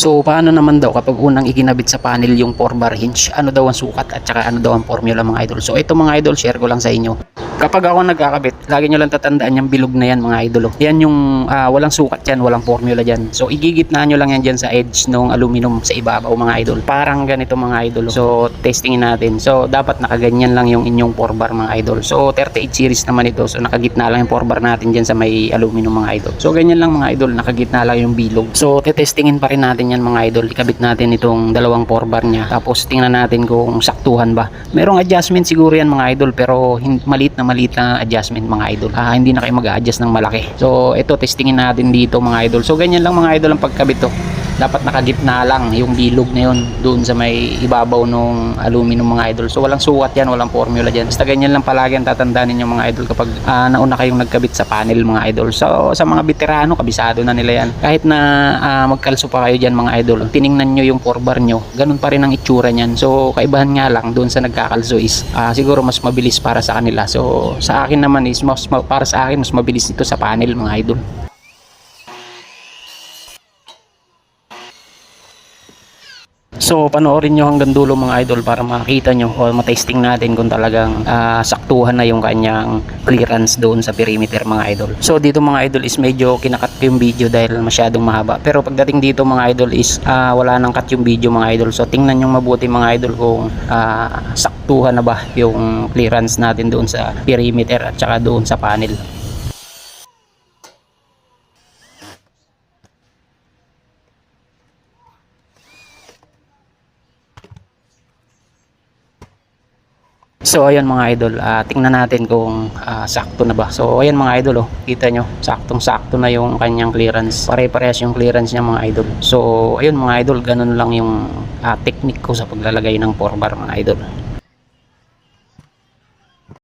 So paano naman daw kapag unang iginabit sa panel yung 4 bar hinge, ano daw ang sukat at saka ano daw ang formula mga idol. So ito mga idol, share ko lang sa inyo. Kapag ako nagkakabit, lagi nyo lang tatandaan yung bilog na yan mga idol. oh. Yan yung ah, walang sukat yan, walang formula dyan. So igigitnaan nyo lang yan dyan sa edge ng aluminum sa ibabaw mga idol. Parang ganito mga idol. So testingin natin. So dapat nakaganyan lang yung inyong 4 bar mga idol. So 38 series naman ito. So nakagitna lang yung 4 bar natin dyan sa may aluminum mga idol. So ganyan lang mga idol, nakagitna lang yung bilog. So tetestingin pa rin natin yan mga idol. Ikabit natin itong dalawang 4 bar niya. Tapos tingnan natin kung saktuhan ba. Merong adjustment siguro yan mga idol pero maliit na maliit na adjustment mga idol. Ah, hindi na kayo mag-adjust ng malaki. So ito testingin natin dito mga idol. So ganyan lang mga idol ang pagkabit to dapat nakagitna lang yung bilog na yun doon sa may ibabaw ng aluminum mga idol. So walang sukat yan, walang formula dyan. Basta ganyan lang palagi ang tatandaan ninyo mga idol kapag ah, nauna kayong nagkabit sa panel mga idol. So sa mga veterano, kabisado na nila yan. Kahit na ah, magkalso pa kayo dyan mga idol, tiningnan nyo yung 4 bar nyo, ganun pa rin ang itsura niyan. So kaibahan nga lang doon sa nagkakalso is ah, siguro mas mabilis para sa kanila. So sa akin naman is mas, ma- para sa akin mas mabilis ito sa panel mga idol. So panoorin nyo hanggang dulo mga idol para makita nyo o matesting natin kung talagang ah, saktuhan na yung kanyang clearance doon sa perimeter mga idol. So dito mga idol is medyo kinakat yung video dahil masyadong mahaba. Pero pagdating dito mga idol is ah, wala nang cut yung video mga idol. So tingnan nyo mabuti mga idol kung ah, saktuhan na ba yung clearance natin doon sa perimeter at saka doon sa panel. So ayan mga idol, ah, tingnan natin kung ah, sakto na ba. So ayan mga idol, oh, kita nyo, saktong-sakto na yung kanyang clearance. Pare-parehas yung clearance niya mga idol. So ayun mga idol, ganun lang yung ah, technique ko sa paglalagay ng 4 bar mga idol.